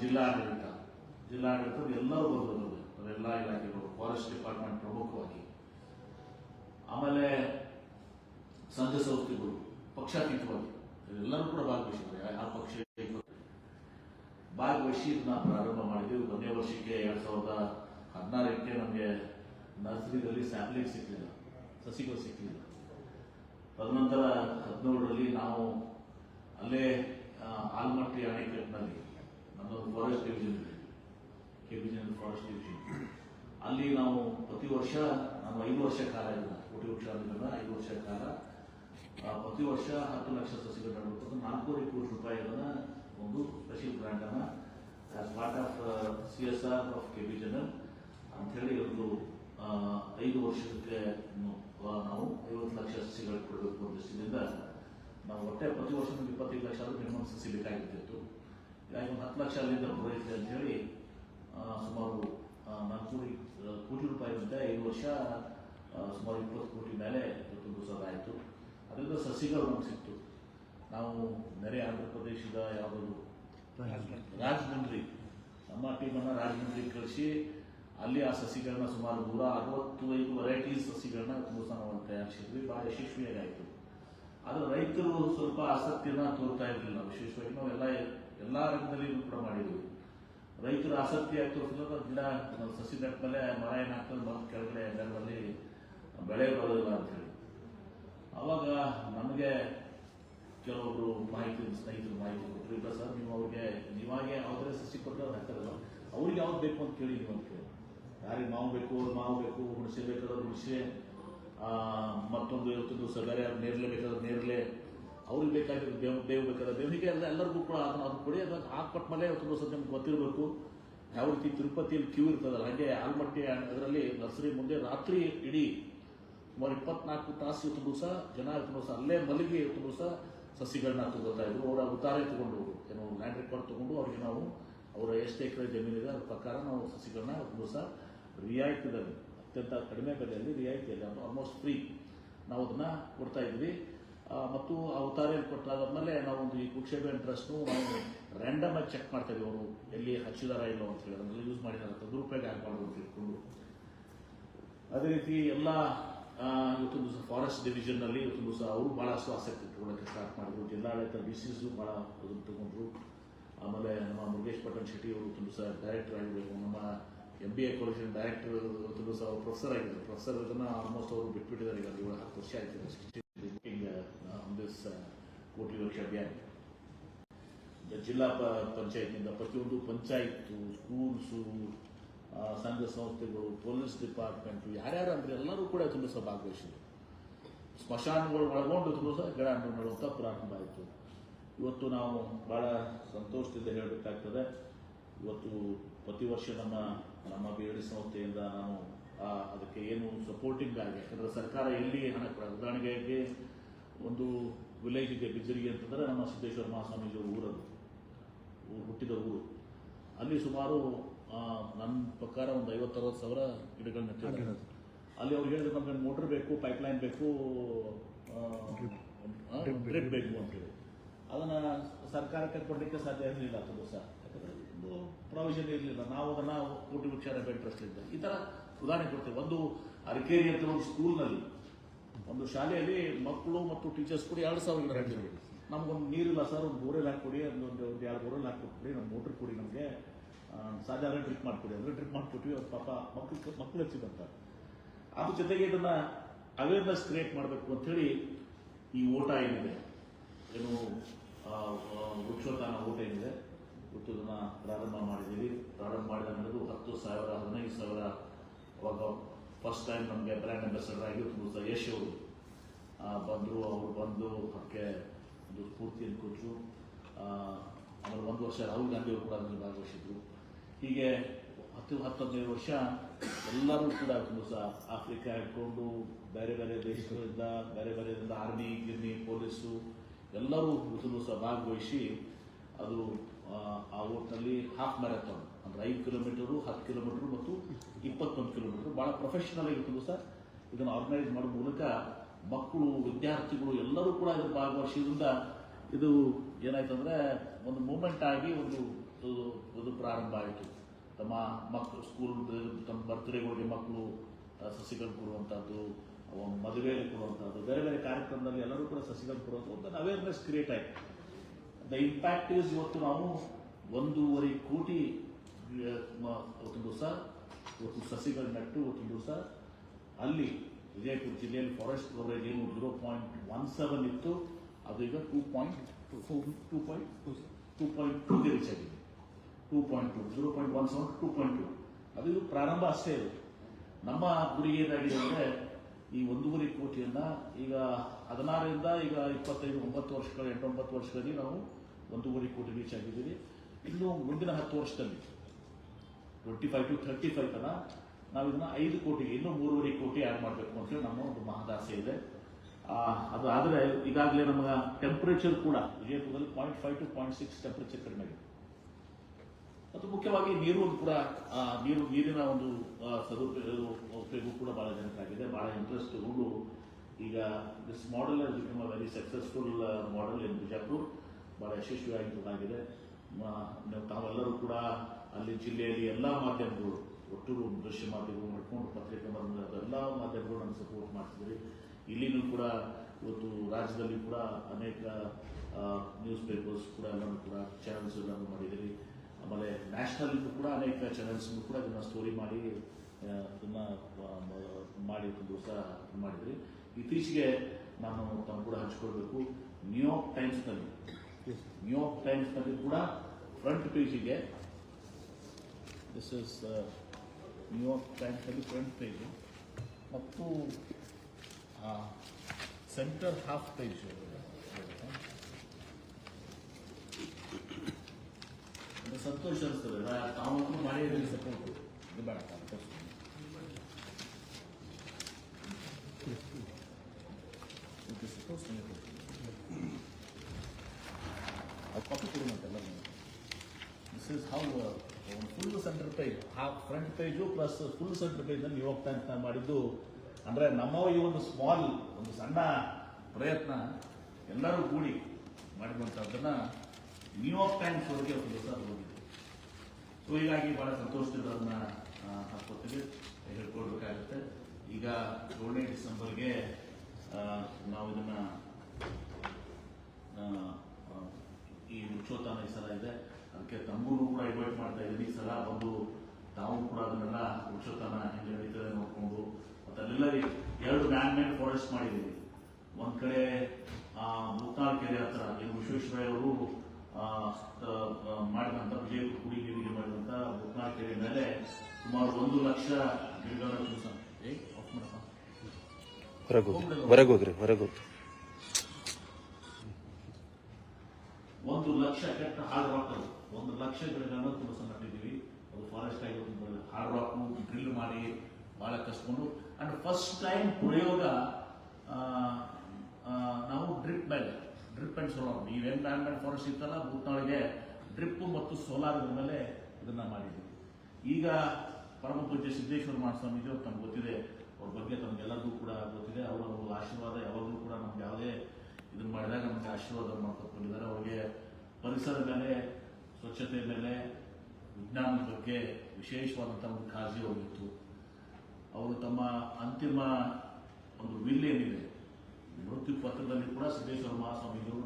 ಜಿಲ್ಲಾಡಳಿತ. ಜಿಲ್ಲಾಡಳಿತದ ಎಲ್ಲರೂ ಬಂದ್ರು ಎಲ್ಲ ಇಲಾಖೆಗಳು ಫಾರೆಸ್ಟ್ ಡಿಪಾರ್ಟ್ಮೆಂಟ್ ಪ್ರಮುಖವಾಗಿ. ಆಮೇಲೆ ಸಂಘ ಸಂಸ್ಥೆಗಳು ಪಕ್ಷಾತೀತವಾಗಿ. ಎಲ್ಲರೂ ಕೂಡ ಭಾಗವಹಿಸಿದ್ರು ಆ ಪಕ್ಷ ಭಾಗವಹಿಸಿ ಇದನ್ನ ಪ್ರಾರಂಭ ಮಾಡಿದ್ವಿ. ಒಂದೇ ವರ್ಷಕ್ಕೆ ಎರಡ್ ಸಾವಿರದ ಹದಿನಾರಕ್ಕೆ ನಮಗೆ ನರ್ಸರಿದಲ್ಲಿ ಸ್ಯಾಂಪ್ಲಿಂಗ್ ಸಿಕ್ಕಲಿಲ್ಲ ಸಸಿಗಳು ಸಿಕ್ಕಲಿಲ್ಲ ತದನಂತರ ಹದಿನೇಳರಲ್ಲಿ ನಾವು ಅಲ್ಲೇ ಆಲ್ಮಟ್ಟಿ ಅಣೆಕಟ್ಟಿನಲ್ಲಿ ನಮ್ಮದೊಂದು ಫಾರೆಸ್ಟ್ ಡಿವಿಷನ್ ಕೆ ವಿಜಯನಗರ ಫಾರೆಸ್ಟ್ ಡಿವಿಷನ್ ಅಲ್ಲಿ ನಾವು ಪ್ರತಿ ವರ್ಷ, ನಾವು ಐದು ವರ್ಷ ಕಾಲ ಇಲ್ಲ. ಕೋಟಿ ವರ್ಷ ಅಂದ್ರೆ ಐದು ವರ್ಷ ಕಾಲ. ಪ್ರತಿ ವರ್ಷ ಹತ್ತು ಲಕ್ಷ ಸಸಿಗಳು ನೆಡಬೇಕು ನಾಲ್ಕೂವರೆ ಕೋಟಿ ರೂಪಾಯಿಗಳನ್ನ ಒಂದು ಸ್ಪೆಷಲ್ ಗ್ರಾಂಟ್ ಅನ್ನ as part of C S R of K B ಹೇಳಿ ಅಂಥೇಳಿ ಒಂದು ಐದು ವರ್ಷಕ್ಕೆ ನಾವು ಐವತ್ತು ಲಕ್ಷ ಸಸಿಗಳು ಕೊಡಬೇಕು ಅನ್ನೋ ದೃಷ್ಟಿಯಿಂದ ನಾವು ಒಟ್ಟೆ ಪ್ರತಿ ವರ್ಷ ಇಪ್ಪತ್ತೈದು ಲಕ್ಷ ಆದರೂ ಮಿನಿಮಮ್ ಸಸಿ ಬೇಕಾಗಿತ್ತು ಹೀಗಾಗಿ ಒಂದು ಹತ್ತು ಲಕ್ಷ ಅಲ್ಲಿಂದ ಪೂರೈಸಿದೆ ಅಂತ ಹೇಳಿ ಸುಮಾರು ನಾಲ್ಕೂರು ಕೋಟಿ ರೂಪಾಯಿ ಕೋಟಿ ರೂಪಾಯಿಗಿಂತ ಐದು ವರ್ಷ ಸುಮಾರು ಇಪ್ಪತ್ತು ಕೋಟಿ ಮೇಲೆ ತುಂಬಿಸೋದಾಯಿತು ಆಯಿತು. ಅದರಿಂದ ಸಸಿಗಳು ನಮ್ಗೆ ಸಿಕ್ತು. ನಾವು ನೆರೆ ಆಂಧ್ರ ಪ್ರದೇಶದ ಯಾವುದಾದ್ರು ರಾಜಮಂಡ್ರಿ. ನಮ್ಮ ಟೀಮನ್ನು ರಾಜಮಂಡ್ರಿಗೆ ಕಳಿಸಿ ಅಲ್ಲಿ ಆ ಸಸಿಗಳನ್ನ ಸುಮಾರು ನೂರ ಅರವತ್ತೈದು ವೆರೈಟೀಸ್ ಸಸಿಗಳನ್ನ ತುಂಬ ನಾವು ತಯಾರಿಸಿದ್ವಿ. ಬಹಳ ಯಶಸ್ವಿಯಾಗಿ ಆಯಿತು ಆದರೆ ರೈತರು ಸ್ವಲ್ಪ ಆಸಕ್ತಿಯನ್ನು ತೋರ್ತಾ ಇರಲಿಲ್ಲ. ವಿಶೇಷವಾಗಿ ನಾವು ಎಲ್ಲ ರಂಗದಲ್ಲಿ ಕೂಡ ಮಾಡಿದ್ವಿ ರೈತರ ಆಸಕ್ತಿ ತೋರಿಸಿದ್ರೆ ಗಿಡ ಸಸಿ ನೆಟ್ಟ ಮೇಲೆ ಮರ ಏನಾಗ್ತದೆ ಮರದ ಕೆಳಗಡೆ ನೆಲದಲ್ಲಿ ಬೆಳೆ ಬರೋದಿಲ್ಲ ಅಂತ ಹೇಳಿ. ಅವಾಗ ನಮಗೆ ಕೆಲವೊಬ್ರು ಮಾಹಿತಿ ಸ್ನೇಹಿತರು ಮಾಹಿತಿ ಕೊಟ್ಟರು ಇಲ್ಲ ಸರ್, ನೀವು ಅವ್ರಿಗೆ ನೀವಾಗೆ ಯಾವುದೇ ಸಸಿ ಕೊಟ್ಟರೆ ಅವ್ರು ಹಾಕ್ತಾರಲ್ಲ, ಅವ್ರಿಗೆ ಯಾವ್ದು ಬೇಕು ಅಂತ ಕೇಳಿ ನೀವು ಅಂತ ಕೇಳಿ. ಯಾರಿಗೆ ಮಾವು ಬೇಕು ಮಾವು ಬೇಕು, ಹುಣಸೆ ಬೇಕಾದ್ರೆ ಹುಣಸೆ ಮತ್ತೊಂದು ಇವತ್ತೊಂದು ಬೇರೆ ನೇರಳೆ ಬೇಕಾದ್ರೆ ನೇರಳೆ ಅವ್ರಿಗೆ ಬೇಕಾಗಿರೋ ಬೇವು ಬೇವು ಬೇಕಾದ್ರೆ ಬೇವು ಹೀಗೆ ಎಲ್ಲ ಎಲ್ಲರಿಗೂ ಕೂಡ ಅದನ್ನ ಅದು ಕೊಡಿ. ಅದನ್ನ ಹಾಕ್ಪಟ್ಟ ಮೇಲೆ ದಿವಸ ನಿಮ್ಗೆ ಗೊತ್ತಿರಬೇಕು. ಯಾವ ರೀತಿ ತಿರುಪತಿಯಲ್ಲಿ ಕ್ಯೂ ಇರ್ತದಲ್ಲ, ಹಾಗೆ ಆಲ್ಮಟ್ಟಿ ಅದರಲ್ಲಿ ನರ್ಸರಿ ಮುಂದೆ ರಾತ್ರಿ ಇಡೀ ಸುಮಾರು ಇಪ್ಪತ್ನಾಲ್ಕು ತಾಸು ಇವತ್ತು ದಿವಸ ಜನ ಇವತ್ತು ದಿವಸ ಅಲ್ಲೇ ಮಲಗಿ ಇವತ್ತು ದಿವಸ ಸಸಿಗಳನ್ನ ತಗೋತಾ ಇದ್ರು. ಅವರ ಉತ್ತಾರೆ ತಗೊಂಡು ಏನು ಲ್ಯಾಂಡ್ ರೆಕಾರ್ಡ್ ತಗೊಂಡು ಅವ್ರಿಗೆ ನಾವು ಅವರ ಎಷ್ಟು ಎಕರೆ ಜಮೀನಿದೆ, ಅದ್ರ ಪ್ರಕಾರ ನಾವು ಸಸಿಗಳನ್ನ ಇವತ್ತು ದಿವಸ ರಿಯಾಯಿತಿದಲ್ಲಿ, ಅತ್ಯಂತ ಕಡಿಮೆ ಬೆಲೆಯಲ್ಲಿ ರಿಯಾಯಿತಿಯಲ್ಲಿ, ಆಲ್ಮೋಸ್ಟ್ ಫ್ರೀ ನಾವು ಅದನ್ನ ಕೊಡ್ತಾ ಇದ್ವಿ. ಮತ್ತು ಅವತಾರಿಯಲ್ಲಿ ಕೊಟ್ಟಾದ್ಮೇಲೆ ನಾವು ಒಂದು ಈ ಕುಕ್ಷೇಬೆ ಟ್ರಸ್ಟ್ನು ನಾವು ರ್ಯಾಂಡಮ್ ಆಗಿ ಚೆಕ್ ಮಾಡ್ತಾ ಇದ್ವಿ ಅವರು. ಎಲ್ಲಿ ಹಚ್ಚಿದಾರ ಇಲ್ಲ ಅಂತ ಹೇಳಿ ಅದನ್ನೆಲ್ಲ ಯೂಸ್ ಮಾಡಿದಾರ. ದುರುಪಯೋಗ ಆಗಬಾರ್ದು ಅಂತ ಇಟ್ಕೊಂಡು ಅದೇ ರೀತಿ ಎಲ್ಲ ಇವತ್ತು ದಿವಸ ಫಾರೆಸ್ಟ್ ಡಿವಿಷನ್ನಲ್ಲಿ ಇವತ್ತು ದಿವಸ ಅವರು ಬಹಳಷ್ಟು ಆಸಕ್ತಿ ತಗೊಳ್ಳೋಕೆ ಸ್ಟಾರ್ಟ್ ಮಾಡಿದ್ರು. ಜಿಲ್ಲಾಡಳಿತ ಡಿ ಸಿ ಬಹಳ ಅದನ್ನು ತಗೊಂಡ್ರು. ಆಮೇಲೆ ನಮ್ಮ ಮುರುಗೇಶ್ ಪಟ್ಟಣ್ ಶೆಟ್ಟಿ ಅವರು ಇವತ್ತು ದಿವಸ ಡೈರೆಕ್ಟರ್ ಆಗಿರ್ಬೇಕು. ನಮ್ಮ ಎಂ ಬಿ ಎ ಕಾಲೇಜಿನ ಡೈರೆಕ್ಟರ್ ಇವತ್ತು ದಿವಸ ಅವರು ಪ್ರೊಫೆಸರ್ ಆಗಿದ್ದರು ಪ್ರೊಫೆಸರ್ ಅದನ್ನ ಆಲ್ಮೋಸ್ಟ್ ಅವರು ಬಿಟ್ಬಿಟ್ಟಿದ್ದಾರೆ. ಈಗ ಹತ್ತು ವರ್ಷ ಆಯ್ತು. ದಿಸ್ ಕೋಟಿ ವರ್ಷ ಅಭಿಯಾನ. ಜಿಲ್ಲಾ ಪಂಚಾಯತ್ನಿಂದ ಪ್ರತಿಯೊಂದು ಪಂಚಾಯತ್ ಸ್ಕೂಲ್ಸು ಸಂಘ ಸಂಸ್ಥೆಗಳು, ಪೊಲೀಸ್ ಡಿಪಾರ್ಟ್ಮೆಂಟ್, ಯಾರ್ಯಾರು ಅಂದ್ರೆ ಎಲ್ಲರೂ ಕೂಡ ತುಂಬ ಸಹ ಭಾಗವಹಿಸಿದ್ರು ಸ್ಮಶಾನಗಳು ಒಳಗೊಂಡು ತುಂಬ ಸಹ ಗಿಡ ನೆಡುವಂಥ ಪ್ರಾರಂಭ ಆಯಿತು. ಇವತ್ತು ನಾವು ಬಹಳ ಸಂತೋಷದಿಂದ ಹೇಳಬೇಕಾಗ್ತದೆ, ಇವತ್ತು ಪ್ರತಿ ವರ್ಷ ನಮ್ಮ ನಮ್ಮ ಬಿ ಸಂಸ್ಥೆಯಿಂದ ನಾನು ಅದಕ್ಕೆ ಏನು ಸಪೋರ್ಟಿಂಗ್ ಆಗಿ, ಯಾಕಂದ್ರೆ ಸರ್ಕಾರ ಎಲ್ಲಿ ಹಣ ಉದಾಹರಣೆಗೆ ಒಂದು ವಿಲೇಜ್ ಇದೆ ಬಿಜರಿಗೆ ಅಂತಂದ್ರೆ ನಮ್ಮ ಸಿದ್ದೇಶ್ವರ ಮಹಾಸ್ವಾಮೀಜಿ ಊರದು. ಊರು ಹುಟ್ಟಿದ ಊರು. ಅಲ್ಲಿ ಸುಮಾರು ನನ್ನ ಪ್ರಕಾರ ಒಂದು ಐವತ್ತರವತ್ತು ಸಾವಿರ ಗಿಡಗಳನ್ನ ಅಲ್ಲಿ ಅವ್ರು ಹೇಳಿದ್ರು ನಮಗೆ ಮೋಟರ್ ಬೇಕು ಪೈಪ್ಲೈನ್ ಬೇಕು ಡ್ರಿಪ್ ಬೇಕು. ಅಂತೇಳಿ. ಅದನ್ನು ಸರ್ಕಾರಕ್ಕೆ ಕೊಡಲಿಕ್ಕೆ ಸಾಧ್ಯ ಇರಲಿಲ್ಲ ಅದು ಯಾಕಂದ್ರೆ ಒಂದು ಪ್ರಾವಿಷನ್ ಇರಲಿಲ್ಲ. ನಾವು ಅದನ್ನು ಕೋಟಿ ವೃಕ್ಷ ಬೆಡ್ ಟ್ರಸ್ಟ್ ಇದ್ದ ಈ ಥರ ಉದಾಹರಣೆ ಕೊಡ್ತೇವೆ. ಒಂದು ಅರಕೇರಿ ಅಂತ ಒಂದು ಸ್ಕೂಲ್ನಲ್ಲಿ ಒಂದು ಶಾಲೆಯಲ್ಲಿ ಮಕ್ಕಳು ಮತ್ತು ಟೀಚರ್ಸ್ ಕೂಡ ಎರಡು ಸಾವಿರ ಗಿಡ ಹಾಕಿದ್ವಿ ನಮ್ಗೊಂದು ನೀರಿಲ್ಲ ಸರ್, ಒಂದು ಬೋರೆಲ್ ಹಾಕ್ಕೊಡಿ, ಒಂದು ಒಂದು ಎರಡು ಬೋರೆಲ್ ಹಾಕೊಟ್ಬಿಡಿ ನಮ್ಮ ಮೋಟ್ರ್ ಕೊಡಿ ನಮಗೆ. ಸಾಧಾರಣ ಟ್ರಿಪ್ ಮಾಡಿಕೊಡಿ. ಅಂದರೆ ಡ್ರಿಪ್ ಮಾಡಿಕೊಟ್ವಿ, ಅವ್ರ ಪಾಪ ಮಕ್ಕಳು ಮಕ್ಕಳು ಹಚ್ಚಿದಂತ ಅದ್ರ ಜೊತೆಗೆ ಇದನ್ನು ಅವೇರ್ನೆಸ್ ಕ್ರಿಯೇಟ್ ಮಾಡಬೇಕು ಅಂಥೇಳಿ ಈ ಓಟ ಏನಿದೆ, ಏನು ವೃಕ್ಷೋತ್ಥಾನ ಓಟ ಏನಿದೆ, ಇವತ್ತು ಇದನ್ನು ಪ್ರಾರಂಭ ಮಾಡಿದ್ದೀವಿ. ಪ್ರಾರಂಭ ಮಾಡಿದ ಹತ್ತು ಸಾವಿರ, ಹದಿನೈದು ಸಾವಿರ ಅವಾಗ ಫಸ್ಟ್ ಟೈಮ್ ನಮಗೆ ಬ್ರ್ಯಾಂಡ್ ಅಂಬಾಸಡರ್ ಆಗಿ ತುಂಬ ಯಶ್ ಅವರು ಬಂದರು, ಅವರು ಬಂದು ಅದಕ್ಕೆ ಒಂದು ಸ್ಫೂರ್ತಿಯನ್ನು ಕೊಟ್ಟರು ಆಮೇಲೆ ಒಂದು ವರ್ಷ ರಾಹುಲ್ ಗಾಂಧಿ ಅವರು ಕೂಡ ಅದರಲ್ಲಿ ಭಾಗವಹಿಸಿದ್ರು. ಹೀಗೆ ಹತ್ತು ಹತ್ತು ಹದಿನೈದು ವರ್ಷ ಎಲ್ಲರೂ ಕೂಡ ತುಂಬ ಸಹ ಆಫ್ರಿಕಾ ಇಟ್ಕೊಂಡು ಬೇರೆ ಬೇರೆ ದೇಶಗಳಿಂದ, ಬೇರೆ ಬೇರೆದಿಂದ ಆರ್ಮಿ ಗಿರ್ಮಿ ಪೊಲೀಸು ಎಲ್ಲರೂ ತುಂಬ ಸಹ ಭಾಗವಹಿಸಿ ಅದು, ಆ ಓಟ್ನಲ್ಲಿ ಹಾಫ್ ಮ್ಯಾರಥಾನ್ ಅಂದ್ರೆ ಐದು ಕಿಲೋಮೀಟರು, ಹತ್ತು ಕಿಲೋಮೀಟರ್ ಮತ್ತು ಇಪ್ಪತ್ತೊಂದು ಕಿಲೋಮೀಟರ್. ಭಾಳ ಪ್ರೊಫೆಷನಲ್ ಆಗಿ ಸರ್. ಇದನ್ನು ಆರ್ಗನೈಸ್ ಮಾಡೋ ಮೂಲಕ ಮಕ್ಕಳು, ವಿದ್ಯಾರ್ಥಿಗಳು ಎಲ್ಲರೂ ಕೂಡ ಇದ್ರ ಭಾಗವಹಿಸಿದ್ರಿಂದ ಇದು ಏನಾಯ್ತಂದ್ರೆ ಒಂದು ಮೂಮೆಂಟ್ ಆಗಿ ಒಂದು, ಇದು ಪ್ರಾರಂಭ ಆಯಿತು. ತಮ್ಮ ಮಕ್ಕಳು ಸ್ಕೂಲ್ ತಮ್ಮ ಬರ್ತ್ಡೇಗಳಿಗೆ ಮಕ್ಕಳು ಸಸಿಗಳು ಕೊಡುವಂಥದ್ದು ಮದುವೆಯಲ್ಲಿ ಕೊಡುವಂಥದ್ದು ಬೇರೆ ಬೇರೆ ಕಾರ್ಯಕ್ರಮದಲ್ಲಿ ಎಲ್ಲರೂ ಕೂಡ ಸಸಿಗಳು ಕೊಡುವಂಥ ಒಂದು ಅವೇರ್ನೆಸ್ ಕ್ರಿಯೇಟ್ ಆಯಿತು. ದ ಇಂಪ್ಯಾಕ್ಟ್ ಈಸ್ ಇವತ್ತು ನಾವು ಒಂದೂವರೆ ಕೋಟಿ ಅವತ್ತೊಂದು ದಿವಸ, ಇವತ್ತು ಸಸಿಗಳು ನೆಟ್ಟು ಒಂದು ದಿವಸ. ಅಲ್ಲಿ ವಿಜಯಪುರ ಜಿಲ್ಲೆಯಲ್ಲಿ ಫಾರೆಸ್ಟ್ ಕವರೇಜ್ ಏನು ಜೀರೋ ಪಾಯಿಂಟ್ ಒನ್ ಸೆವೆನ್ ಇತ್ತು. ಅದು ಈಗ two point two point two point ಟೂಗೆ reach ಆಗಿದೆ. Two point two zero point one seven two point two ಅದು ಪ್ರಾರಂಭ ಅಷ್ಟೇ ಇದೆ ನಮ್ಮ ಗುರಿ ಏನಾಗಿದೆ ಅಂದರೆ, ಈ ಒಂದೂವರೆ ಕೋಟಿಯನ್ನು ಈಗ ಹದಿನಾರರಿಂದ ಈಗ ಇಪ್ಪತ್ತೈದು, ಒಂಬತ್ತು ವರ್ಷಗಳ, ಎಂಟೊಂಬತ್ತು ವರ್ಷಗಳಲ್ಲಿ ನಾವು ಒಂದೂವರೆ ಕೋಟಿ ರೀಚ್ ಆಗಿದ್ದೀವಿ. ಇನ್ನು ಮುಂದಿನ ಹತ್ತು ವರ್ಷದಲ್ಲಿ twenty five to thirty five ತನ ನಾವು ಇದನ್ನ ಐದು ಕೋಟಿ ಇನ್ನೂ ಮೂರುವರೆ ಕೋಟಿ ಆ್ಯಡ್ ಮಾಡಬೇಕು ಅಂತೇಳಿ ನಮ್ಮ ಒಂದು ಮಹದಾಸೆ ಇದೆ. ಅದು ಆದರೆ ಈಗಾಗಲೇ ನಮ್ಮ ಟೆಂಪರೇಚರ್ ಕೂಡ ವಿಜಯಪುರದಲ್ಲಿ point five to point six temperature ಕಡಿಮೆ ಇದೆ. ಮತ್ತು ಮುಖ್ಯವಾಗಿ ನೀರು ಕೂಡ ಆ, ನೀರು ನೀರಿನ ಒಂದು ಸದುಪಯೋಗ ಕೂಡ ಬಹಳ ಜನಕ್ಕಾಗಿದೆ. ಬಹಳ ಇಂಟ್ರೆಸ್ಟ್ ತಗೊಂಡು ಈಗ this model become a very successful model in Bijapur ಬಹಳ ಯಶಸ್ವಿಯಾಗಿ ಆಗಿದೆ ತಾವೆಲ್ಲರೂ ಕೂಡ ಅಲ್ಲಿ ಜಿಲ್ಲೆಯಲ್ಲಿ ಎಲ್ಲ ಮಾಧ್ಯಮಗಳು ಒಟ್ಟು ದೃಶ್ಯ ಮಾಧ್ಯಮಗಳು ಮಾಡ್ಕೊಂಡು ಪತ್ರಿಕೆ ಮಾಧ್ಯಮಗಳು ಎಲ್ಲ ಮಾಧ್ಯಮಗಳು ನಮ್ಗೆ ಸಪೋರ್ಟ್ ಮಾಡ್ತಿದ್ರಿ ಇಲ್ಲಿನೂ ಕೂಡ ಇವತ್ತು ರಾಜ್ಯದಲ್ಲಿ ಕೂಡ ಅನೇಕ ನ್ಯೂಸ್ ಪೇಪರ್ಸ್ ಕೂಡ ಎಲ್ಲರೂ ಕೂಡ ಚಾನಲ್ಸ್ ಮಾಡಿದಿರಿ ಆಮೇಲೆ ನ್ಯಾಷನಲ್ ಕೂಡ ಅನೇಕ ಚಾನೆಲ್ಸ್ ಕೂಡ ಇದನ್ನ ಸ್ಟೋರಿ ಮಾಡಿ ಆ, ಅದನ್ನ ಮಾಡಿ ಒಂದು ದಿವಸ ಮಾಡಿದ್ರಿ ಇತ್ತೀಚೆಗೆ ನಾನು ತಮ್ಮ ಕೂಡ ಹಂಚ್ಕೊಳ್ಬೇಕು. ನ್ಯೂಯಾರ್ಕ್ ಟೈಮ್ಸ್ನಲ್ಲಿ ನ್ಯೂಯಾರ್ಕ್ ಟೈಮ್ಸ್ನಲ್ಲಿ ಕೂಡ ಫ್ರಂಟ್ ಪೇಜಿಗೆ ದಿಸ್ ಇಸ್ ನ್ಯೂಯಾರ್ಕ್ ಟೈಮ್ಸ್ನಲ್ಲಿ ಫ್ರಂಟ್ ಪೇಜ್ ಮತ್ತು ಸೆಂಟರ್ ಹಾಫ್ ಪೇಜ್ ಅದು ಸಂತೋಷ ಅನಿಸ್ತದೆ ತಾವು ಮಾಡಿದ್ರೆ ಸಪೋರ್ಟ್ ಇದು ಬೇಡ ತೋರಿಸ್ತೀನಿ. ಇದು suppose ನೀವು ಕೊಡ್ತೀನಿ. ಅದು ಕಾಪಿ ಕೊಡಿ ಮತ್ತೆಲ್ಲ this is how full centre page half front page plus full centre ಪೇಜ್ನಲ್ಲಿ ಯುವಕ ಅಂತ ಮಾಡಿದ್ದು. ಅಂದ್ರೆ ನಮ್ಮ ಈ ಒಂದು ಸ್ಮಾಲ್ ಒಂದು ಸಣ್ಣ ಪ್ರಯತ್ನ ಎಲ್ಲರೂ ಕೂಡಿ ಮಾಡಿರುವಂಥದ್ದನ್ನ ನ್ಯೂಯಾರ್ಕ್ ಟೈಮ್ಸ್ ಅವರಿಗೆ ಒಂದು ಅದು ಹೋಗಿದೆ ಸೊ ಹೀಗಾಗಿ ಬಹಳ ಸಂತೋಷದಿಂದ ಅದನ್ನ ಹಾಕೋತೀವಿ ಹೇಳ್ಕೊಡ್ಬೇಕಾಗುತ್ತೆ. ಈಗ ಏಳನೇ ಡಿಸೆಂಬರ್ಗೆ ನಾವು ಇದನ್ನ ಈ ವೃಕ್ಷೋತ್ಥಾನ ಈ ಸಲ ಇದೆ. ಅದಕ್ಕೆ ತಮಗೂ ಕೂಡ ಇನ್ವೈಟ್ ಮಾಡ್ತಾ ಇದ್ದೀನಿ ಸಲ ಬಂದು ತಾವು ಕೂಡ ಅದನ್ನೆಲ್ಲ ವೃಕ್ಷತನ ಹೆಂಗೆ ನಡೀತದೆ ನೋಡ್ಕೊಂಡು ಮತ್ತೆ ಅಲ್ಲೆಲ್ಲ ಎರಡು ಮ್ಯಾನ್ ಮೇಡ್ ಫಾರೆಸ್ಟ್ ಮಾಡಿದ್ದೀವಿ. ಒಂದ್ ಕಡೆ ಆ, ಮುಕ್ತಾಳ್ ಕೆರೆ ಹತ್ರ ಏನು ವಿಶ್ವೇಶ್ವರಯ್ಯ ಅವರು ಮಾಡಿದಂತ ವಿಜಯಪುರ ಕುಡಿ ನೀರಿಗೆ ಮಾಡಿದಂತ ಮುಕ್ತಾಳ್ ಕೆರೆ ಮೇಲೆ ಸುಮಾರು ಒಂದು ಲಕ್ಷ ಗಿಡಗಳ ದಿವಸ ಏ ಆಫ್ ಮಾಡಪ್ಪ. ಹೊರಗೆ ಹೋಗ್ರಿ ಹೊರಗೆ ಹೋಗ್ರಿ ಹೊರಗೆ ಹೋಗ್ರಿ ಒಂದು ಲಕ್ಷ ಕೆಟ್ಟ ಹಾಳು ರಾಕ್ ಅದು ಒಂದು ತುಂಬ ತುಳಸ ನಟ್ಟಿದ್ದೀವಿ ಅದು ಫಾರೆಸ್ಟ್ ಆಗಿ ಹಾರ್ಡ್ ರಾಕ್ ಡ್ರಿಲ್ ಮಾಡಿ ಬಹಳ ಕಸ್ಕೊಂಡು. ಅಂಡ್ ಫಸ್ಟ್ ಟೈಮ್ ಪ್ರಯೋಗ ನಾವು ಡ್ರಿಪ್ ಮೇಲೆ ಡ್ರಿಪ್ ಅಂಡ್ ಸೋಲಾರ್ ನೀವೇನ್ ಮ್ಯಾನ್ ಆ್ಯಂಡ್ ಫಾರೆಸ್ಟ್ ಇತ್ತಲ್ಲ ಭೂತಾಳಿಗೆ ಡ್ರಿಪ್ ಮತ್ತು ಸೋಲಾರ್ ಮೇಲೆ ಇದನ್ನ ಮಾಡಿದ್ದೀವಿ ಈಗ ಪರಮ ಪೂಜೆ ಸಿದ್ದೇಶ್ವರ ಮಹಾಸ್ವಾಮೀಜಿ ಅವ್ರು ತಮ್ಗೆ ಗೊತ್ತಿದೆ. ಅವ್ರ ಬಗ್ಗೆ ತಮ್ಗೆಲ್ಲರಿಗೂ ಕೂಡ ಗೊತ್ತಿದೆ. ಅವರ ಆಶೀರ್ವಾದ ಯಾವಾಗಲೂ ಕೂಡ ನಮ್ಗೆ ಯಾವುದೇ ಇದನ್ನ ಮಾಡಿದಾಗ ನಮ್ಗೆ ಆಶೀರ್ವಾದ ಮಾಡ್ಕೊಂಡು ಬಂದಿದ್ದಾರೆ. ಅವ್ರಿಗೆ ಪರಿಸರ ಮೇಲೆ ಸ್ವಚ್ಛತೆ ಮೇಲೆ ವಿಜ್ಞಾನದ ಬಗ್ಗೆ ವಿಶೇಷವಾದಂಥ ಒಂದು ಕಾಳಜಿ ಹೋಗಿತ್ತು ಅವರು ತಮ್ಮ ಅಂತಿಮ ಒಂದು ವಿಲ್ ಏನಿದೆ, ಮೃತ್ಯು ಪತ್ರದಲ್ಲಿ ಕೂಡ ಸಿದ್ದೇಶ್ವರ ಮಹಾಸ್ವಾಮಿಗಳು